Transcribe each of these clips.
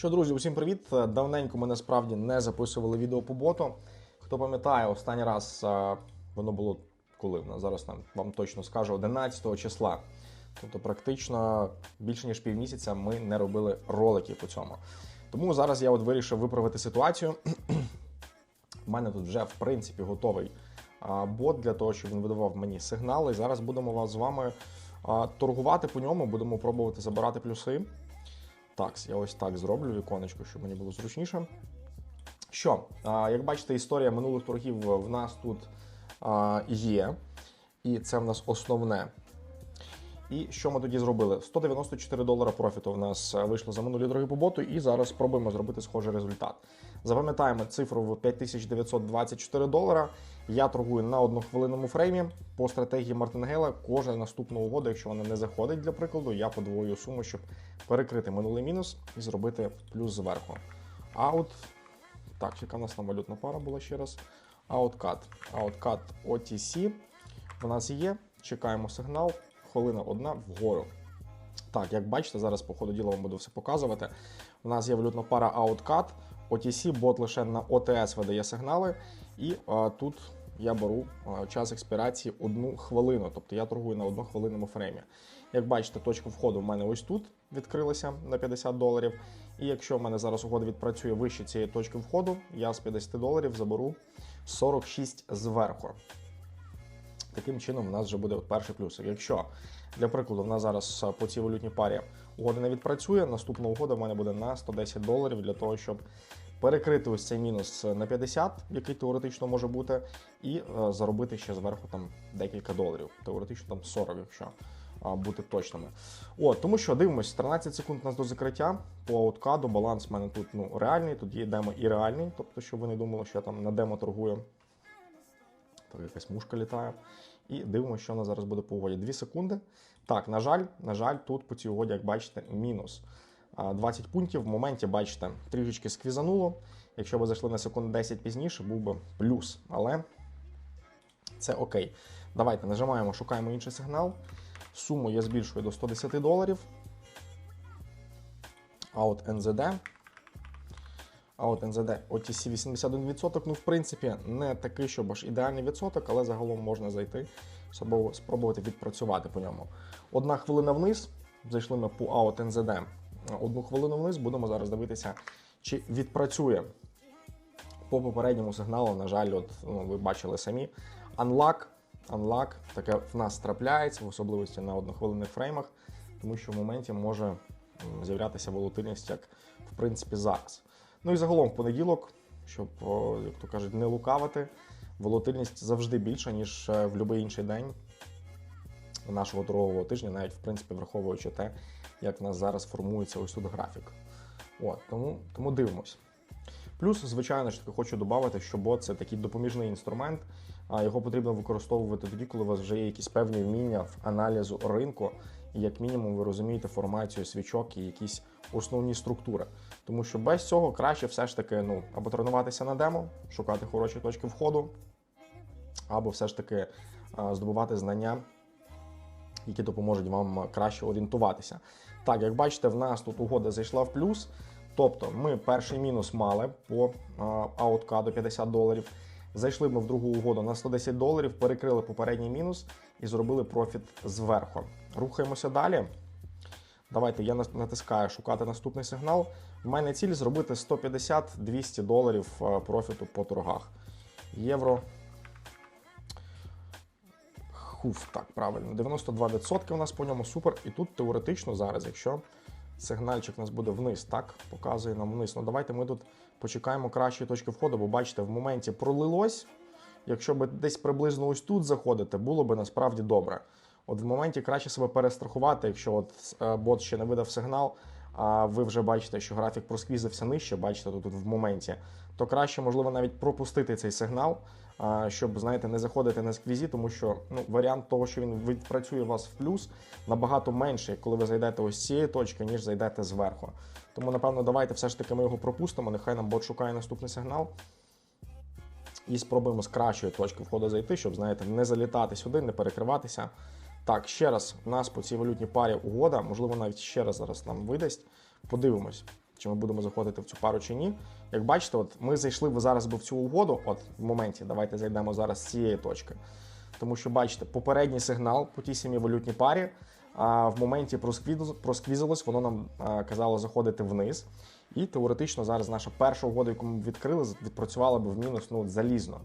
Що, друзі, усім привіт! Давненько ми насправді не записували відео по боту. Хто пам'ятає, останній раз воно було коли? Зараз нам вам точно скажу 11 числа. Тобто, практично більше ніж півмісяця ми не робили роликів по цьому. Тому зараз я от вирішив виправити ситуацію. У мене тут вже в принципі готовий бот для того, щоб він видавав мені сигнали. Зараз будемо з вами торгувати по ньому, будемо пробувати забирати плюси. Так, я ось так зроблю віконечко, щоб мені було зручніше. Що, як бачите, історія минулих торгів в нас тут є, і це в нас основне. І що ми тоді зробили? 194 долара профіту в нас е, вийшло за минулі торги по боту, і зараз спробуємо зробити схожий результат. Запам'ятаємо цифру в 5924 долара. Я торгую на однохвилинному фреймі. По стратегії Мартингела кожна наступна угода, якщо вона не заходить для прикладу, я подвою суму, щоб перекрити минулий мінус і зробити плюс зверху. Аут. Так, яка в нас там валютна пара була ще раз. Ауткат. Ауткат OTC. У нас є. Чекаємо сигнал. Хвилина одна вгору. Так, як бачите, зараз по ходу діла вам буду все показувати. У нас є валютна пара Outcut, OTC, бот лише на OTS видає сигнали, і а, тут я беру а, час експірації одну хвилину, тобто я торгую на однохвилинному фреймі. Як бачите, точка входу в мене ось тут відкрилася на 50 доларів. І якщо в мене зараз угода відпрацює вище цієї точки входу, я з 50 доларів заберу 46 зверху. Таким чином, у нас вже буде перший плюс. Якщо для прикладу, в нас зараз по цій валютній парі угода не відпрацює, наступна угода в мене буде на 110 доларів для того, щоб перекрити ось цей мінус на 50, який теоретично може бути, і е, заробити ще зверху там декілька доларів. Теоретично там 40, якщо бути точними. От, тому що дивимось, 13 секунд у нас до закриття. По ауткаду баланс в мене тут ну, реальний, тут є демо і реальний, тобто, щоб ви не думали, що я там на демо торгую. Так, якась мушка літає. І дивимося, що у нас зараз буде по угоді. 2 секунди. Так, на жаль, на жаль, тут по цій угоді, як бачите, мінус. 20 пунктів. В моменті, бачите, трішечки сквізануло. Якщо ви зайшли на секунд 10 пізніше, був би плюс. Але це окей. Давайте нажимаємо, шукаємо інший сигнал. Суму я збільшую до 110 доларів. От НЗД. А от НЗД OTC 81%, ну, в принципі, не такий, щоб аж ідеальний відсоток, але загалом можна зайти, спробу- спробувати відпрацювати по ньому. Одна хвилина вниз, зайшли ми по AUT NZD. Одну хвилину вниз будемо зараз дивитися, чи відпрацює по попередньому сигналу. На жаль, от, ну, ви бачили самі. Unlock, unlock, таке в нас трапляється, в особливості на однохвилинних фреймах, тому що в моменті може з'являтися волатильність, як в принципі зараз. Ну і загалом в понеділок, щоб, як то кажуть, не лукавити, волатильність завжди більша, ніж е, в будь-який інший день нашого торгового тижня, навіть в принципі враховуючи те, як в нас зараз формується ось тут графік. От, тому, тому дивимось. Плюс, звичайно ж таки, хочу додати, що бот це такий допоміжний інструмент, а його потрібно використовувати тоді, коли у вас вже є якісь певні вміння в аналізу ринку, і як мінімум ви розумієте формацію свічок і якісь основні структури. Тому що без цього краще все ж таки ну, або тренуватися на демо, шукати хороші точки входу, або все ж таки здобувати знання, які допоможуть вам краще орієнтуватися. Так, як бачите, в нас тут угода зайшла в плюс. Тобто ми перший мінус мали по аутка до 50 доларів. Зайшли ми в другу угоду на 110 доларів, перекрили попередній мінус і зробили профіт зверху. Рухаємося далі. Давайте я натискаю шукати наступний сигнал. В мене ціль зробити 150-200 доларів е, профіту по торгах. Євро. Хуф, так, правильно. 92% у нас по ньому супер. І тут теоретично зараз, якщо сигнальчик у нас буде вниз, так, показує нам вниз. Ну давайте ми тут почекаємо кращої точки входу, бо бачите, в моменті пролилось. Якщо би десь приблизно ось тут заходити, було би насправді добре. От в моменті краще себе перестрахувати, якщо от е, бот ще не видав сигнал, а ви вже бачите, що графік просквізився нижче, бачите тут, в моменті, то краще, можливо, навіть пропустити цей сигнал, щоб, знаєте, не заходити на сквізі, тому що ну, варіант того, що він відпрацює вас в плюс, набагато менший, коли ви зайдете ось з цієї точки, ніж зайдете зверху. Тому, напевно, давайте все ж таки ми його пропустимо. Нехай нам бот шукає наступний сигнал. І спробуємо з кращої точки входу зайти, щоб, знаєте, не залітати сюди, не перекриватися. Так, ще раз, у нас по цій валютній парі угода, можливо, навіть ще раз зараз нам видасть. Подивимось, чи ми будемо заходити в цю пару чи ні. Як бачите, от ми зайшли в зараз би в цю угоду. От в моменті, давайте зайдемо зараз з цієї точки. Тому що бачите, попередній сигнал по тій самій валютній парі. А в моменті просквіз- просквізилось, воно нам казало заходити вниз. І теоретично зараз наша перша угода, яку ми відкрили, відпрацювала б в мінус ну, залізно.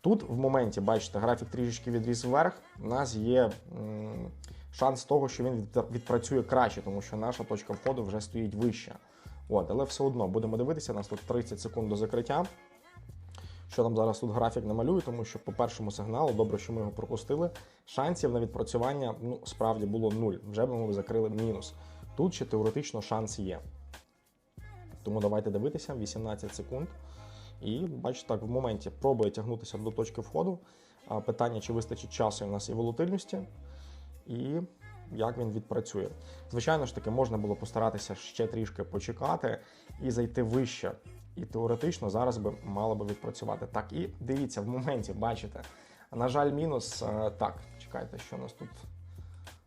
Тут в моменті, бачите, графік трішечки відріс вверх. У нас є шанс того, що він відпрацює краще, тому що наша точка входу вже стоїть вища. От, але все одно будемо дивитися. У нас тут 30 секунд до закриття. Що там зараз тут графік намалює, тому що по першому сигналу, добре, що ми його пропустили. Шансів на відпрацювання ну, справді було нуль. Вже б ми закрили мінус. Тут ще теоретично шанс є. Тому давайте дивитися 18 секунд. І бачите, так, в моменті пробує тягнутися до точки входу. Питання, чи вистачить часу в нас і волатильності, і як він відпрацює. Звичайно ж таки, можна було постаратися ще трішки почекати і зайти вище. І теоретично зараз би мало би відпрацювати. Так, і дивіться, в моменті, бачите. На жаль, мінус. Е, Так, чекайте, що у нас тут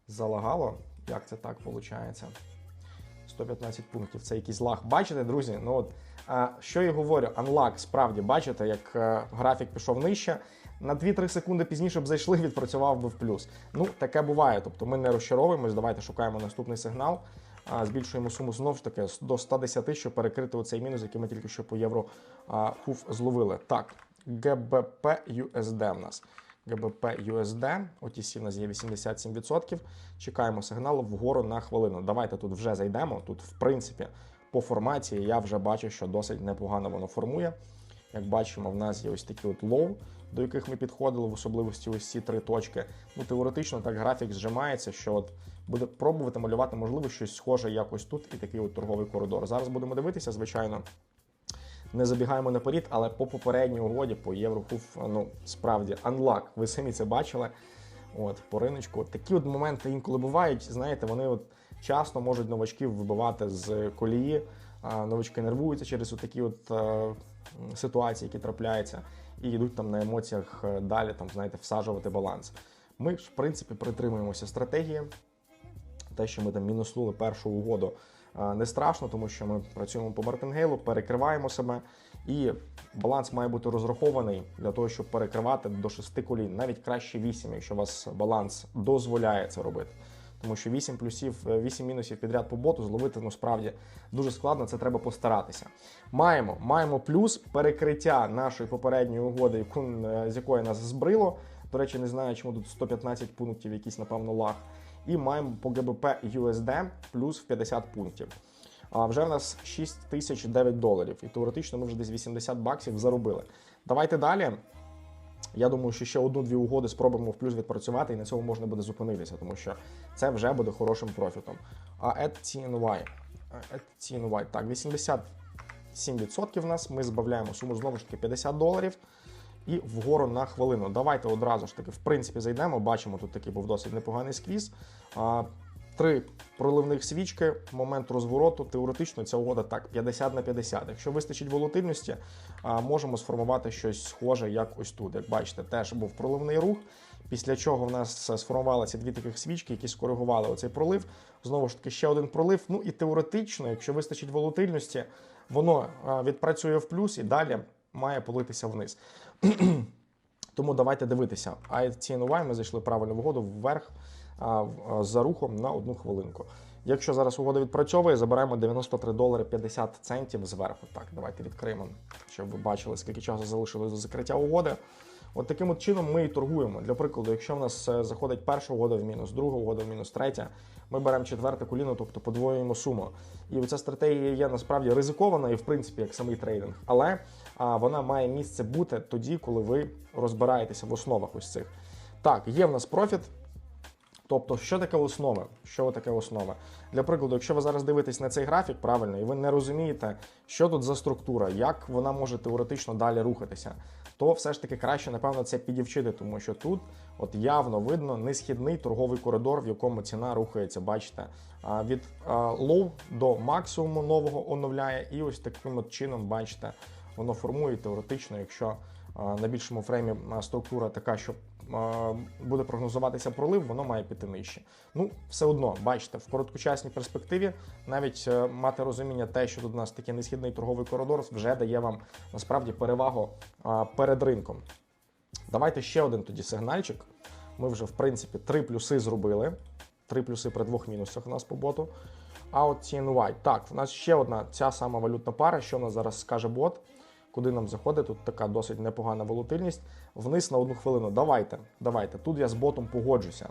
залагало. Як це так виходить? 115 пунктів. Це якийсь лаг. Бачите, друзі? Ну от що я говорю, анлаг, справді бачите, як е, графік пішов нижче. На 2-3 секунди пізніше б зайшли, відпрацював би в плюс. Ну, таке буває. Тобто ми не розчаровуємось. Давайте шукаємо наступний сигнал. Збільшуємо суму знову ж таки до 110, щоб перекрити оцей мінус, який ми тільки що по євро хуф зловили. Так, ГБП USD в нас. ГБП USD, OTC в нас є 87%. Чекаємо сигналу вгору на хвилину. Давайте тут вже зайдемо. Тут, в принципі, по формації я вже бачу, що досить непогано воно формує. Як бачимо, в нас є ось такі от лоу, до яких ми підходили, в особливості ось ці три точки. Ну, теоретично так графік зжимається, що от буде пробувати малювати, можливо, щось схоже якось тут і такий от торговий коридор. Зараз будемо дивитися, звичайно. Не забігаємо наперед, але по попередній угоді по Єврохуф, ну справді анлак. Ви самі це бачили. От по риночку. Такі от моменти інколи бувають. Знаєте, вони от часто можуть новачків вибивати з колії. А новачки нервуються через такі от е, ситуації, які трапляються, і йдуть там на емоціях е, далі, там знаєте, всаджувати баланс. Ми ж в принципі притримуємося стратегії. Те, що ми там мінуснули першу угоду, не страшно, тому що ми працюємо по мартингейлу, перекриваємо себе, і баланс має бути розрахований для того, щоб перекривати до 6 колін, навіть краще 8, якщо у вас баланс дозволяє це робити. Тому що 8 плюсів, 8 мінусів підряд по боту зловити ну справді дуже складно, це треба постаратися. Маємо маємо плюс перекриття нашої попередньої угоди, е, з якої нас збрило. До речі, не знаю, чому тут 115 пунктів, якийсь, напевно, лаг. І маємо по ГБП USD плюс в 50 пунктів. А вже в нас 6 тисяч 9 доларів. І теоретично ми вже десь 80 баксів заробили. Давайте далі. Я думаю, що ще одну-дві угоди спробуємо в плюс відпрацювати, і на цьому можна буде зупинитися, тому що це вже буде хорошим профітом. А at TNY, at TNY, так, 87% в нас. Ми збавляємо суму знову ж таки 50 доларів і вгору на хвилину. Давайте одразу ж таки, в принципі, зайдемо. Бачимо, тут такий був досить непоганий сквіз. А, Три проливних свічки, момент розвороту. Теоретично ця угода так 50 на 50. Якщо вистачить волатильності, можемо сформувати щось схоже, як ось тут. Як бачите, теж був проливний рух. Після чого в нас сформувалися дві таких свічки, які скоригували оцей пролив. Знову ж таки, ще один пролив. Ну і теоретично, якщо вистачить волатильності, воно відпрацює в плюс і далі має политися вниз. Тому давайте дивитися. ITNY ми зайшли правильно в угоду вверх за рухом на одну хвилинку. Якщо зараз угода відпрацьовує, заберемо 93 долари 50 центів зверху. Так, давайте відкриємо, щоб ви бачили, скільки часу залишилось до закриття угоди. От таким от чином ми і торгуємо. Для прикладу, якщо в нас е, заходить перша угода в мінус, друга угода в мінус, третя, ми беремо четверте коліно, тобто подвоюємо суму. І ця стратегія є насправді ризикована і в принципі як самий трейдинг, але а, вона має місце бути тоді, коли ви розбираєтеся в основах ось цих. Так, є в нас профіт. Тобто, що таке основи? Що таке основа? Для прикладу, якщо ви зараз дивитесь на цей графік правильно, і ви не розумієте, що тут за структура, як вона може теоретично далі рухатися, то все ж таки краще, напевно, це підівчити, тому що тут от явно видно несхідний торговий коридор, в якому ціна рухається, бачите, від лоу до максимуму нового оновляє, і ось таким от чином, бачите, воно формує теоретично, якщо на більшому фреймі структура така, що буде прогнозуватися пролив, воно має піти нижче. Ну, все одно, бачите, в короткочасній перспективі навіть е, мати розуміння те, що тут у нас такий несхідний торговий коридор, вже дає вам насправді перевагу перед ринком. Давайте ще один тоді сигнальчик. Ми вже, в принципі, три плюси зробили. Три плюси при двох мінусах у нас по боту. А от CNY. Так, у нас ще одна ця сама валютна пара. Що у нас зараз скаже бот? Куди нам заходить? Тут така досить непогана волатильність. Вниз на одну хвилину. Давайте, давайте. Тут я з ботом погоджуся.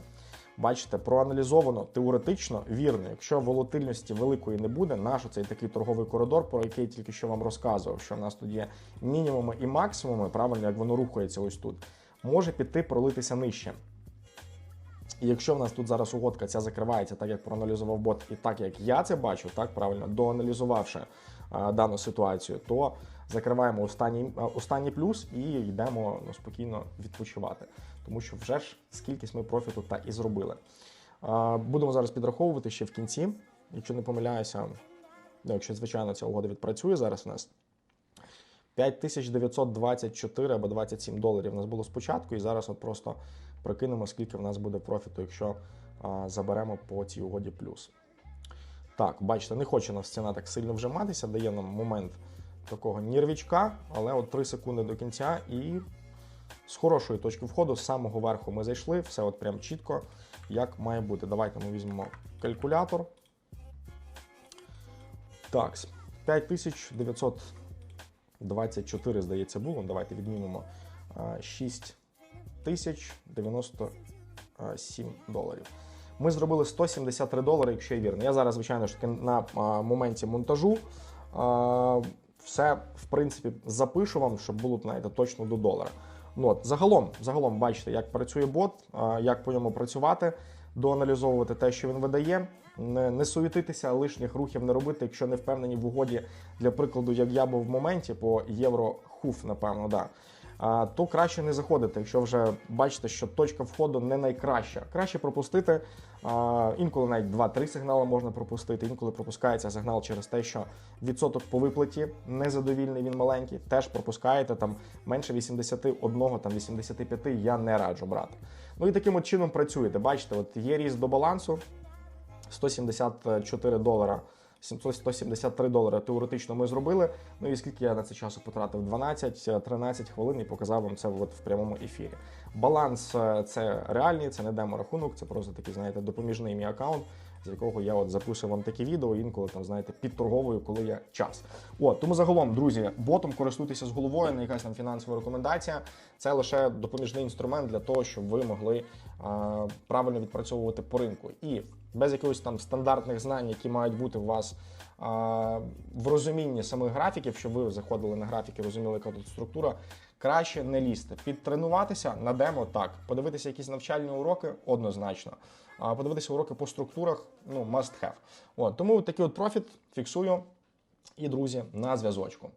Бачите, проаналізовано теоретично вірно. Якщо волатильності великої не буде, наш цей такий торговий коридор, про який я тільки що вам розказував, що в нас тут є мінімуми і максимуми, правильно, як воно рухається ось тут, може піти пролитися нижче. І якщо в нас тут зараз угодка ця закривається, так як проаналізував бот, і так як я це бачу, так правильно доаналізувавши а, дану ситуацію, то закриваємо останній, останній плюс і йдемо ну, спокійно відпочивати. Тому що вже ж скількись ми профіту та і зробили. Будемо зараз підраховувати ще в кінці, якщо не помиляюся, ну, якщо звичайно ця угода відпрацює зараз у нас. 5924 або 27 доларів у нас було спочатку, і зараз от просто прикинемо, скільки в нас буде профіту, якщо а, заберемо по цій угоді плюс. Так, бачите, не хоче нас ціна так сильно вжиматися, дає нам момент такого нірвічка, але от 3 секунди до кінця і з хорошої точки входу, з самого верху ми зайшли, все от прям чітко, як має бути. Давайте ми візьмемо калькулятор. Так, 5924, здається, було. Давайте відмінимо 6 тисяч 97 доларів. Ми зробили 173 долари, якщо я вірно. Я зараз, звичайно ж таки, на моменті монтажу все, в принципі, запишу вам, щоб було знаєте, точно до долара. Ну, от, загалом, загалом, бачите, як працює бот, як по ньому працювати, доаналізовувати те, що він видає, не, не суетитися, лишніх рухів не робити, якщо не впевнені в угоді, для прикладу, як я був в моменті по євро хуф, напевно, да. То краще не заходити, якщо вже бачите, що точка входу не найкраща. Краще пропустити. Інколи навіть 2-3 сигнали можна пропустити. Інколи пропускається сигнал через те, що відсоток по виплаті незадовільний, він маленький. Теж пропускаєте там менше 81, там 85 я не раджу брати. Ну і таким от чином працюєте. Бачите, от є ріст до балансу 174 долара. 773 долари теоретично ми зробили. Ну і скільки я на це часу потратив? 12-13 хвилин і показав вам це от в прямому ефірі. Баланс е, це реальний, це не демо-рахунок, це просто такий, знаєте, допоміжний мій аккаунт, з якого я от записую вам такі відео, інколи там, знаєте, підторговую, коли є час. От, тому загалом, друзі, ботом користуйтеся з головою, не якась там фінансова рекомендація. Це лише допоміжний інструмент для того, щоб ви могли а, правильно відпрацьовувати по ринку. І без якихось там стандартних знань, які мають бути у вас в розумінні самих графіків, щоб ви заходили на графіки, розуміли, яка тут структура. Краще не лізти. Підтренуватися на демо так. Подивитися якісь навчальні уроки однозначно. А подивитися уроки по структурах ну, must have. От, тому такий от профіт фіксую. І, друзі, на зв'язочку.